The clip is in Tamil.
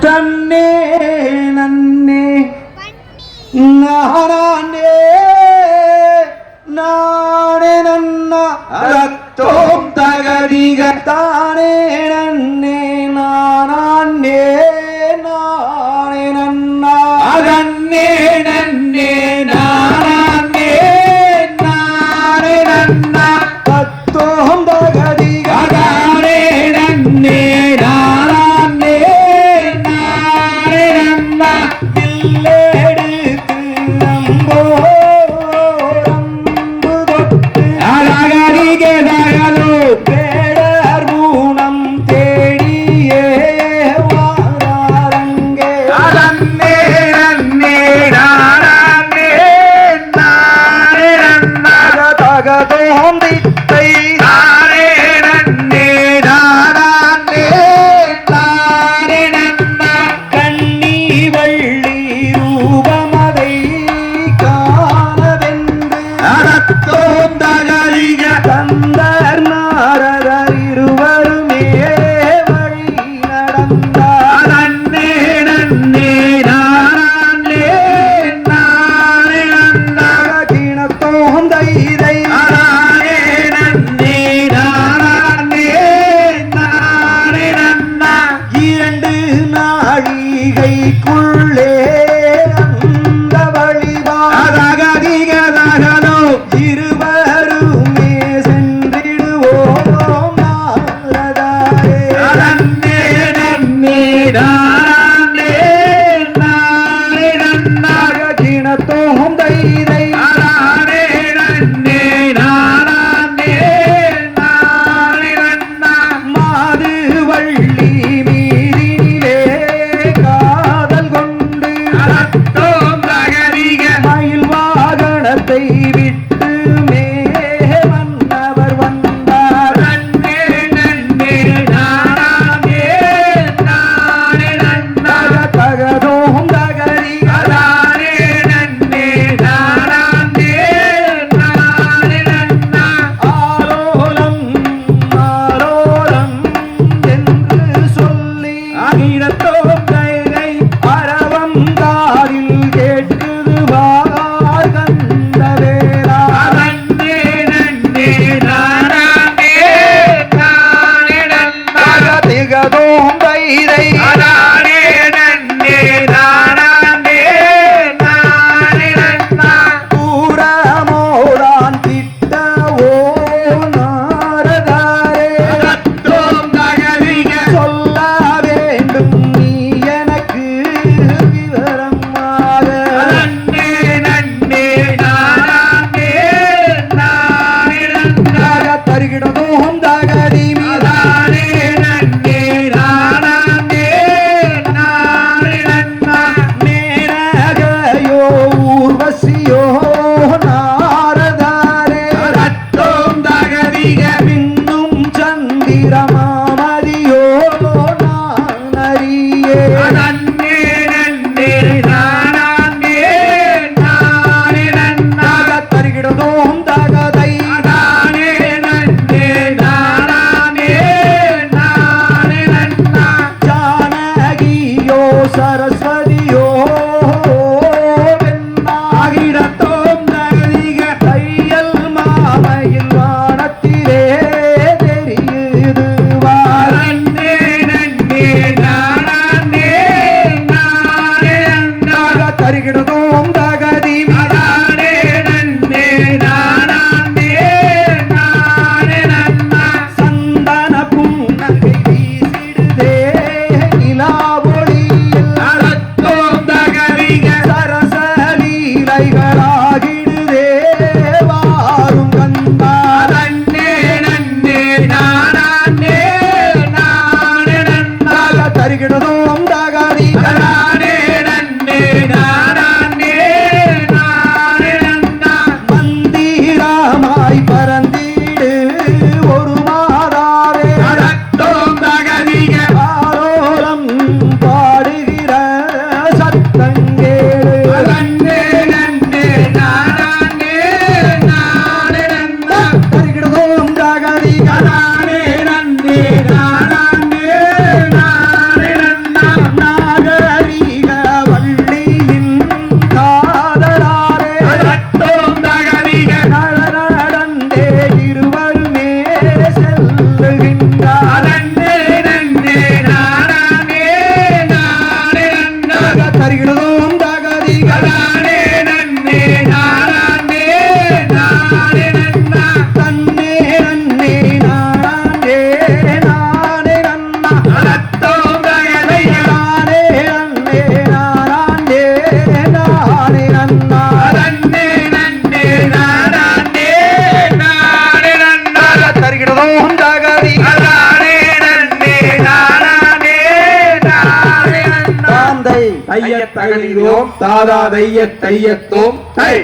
தன்னே நன்னே. நானே நானே நன்னா. தோம் தகதிக நன்னே. தோம்பே கைக்குள்ளே அந்த வழிவாதாகதிகதாகதோ இருவருமே சென்றிடுவோம் நாரதாயே நன்னே நன்னே நாரே நாரே நன்னாக கிணத்தோம் தைரே ಹರಿಗಿಡ தையத் தகதிதோம் தாதா தையத் தையத்தோம் தை.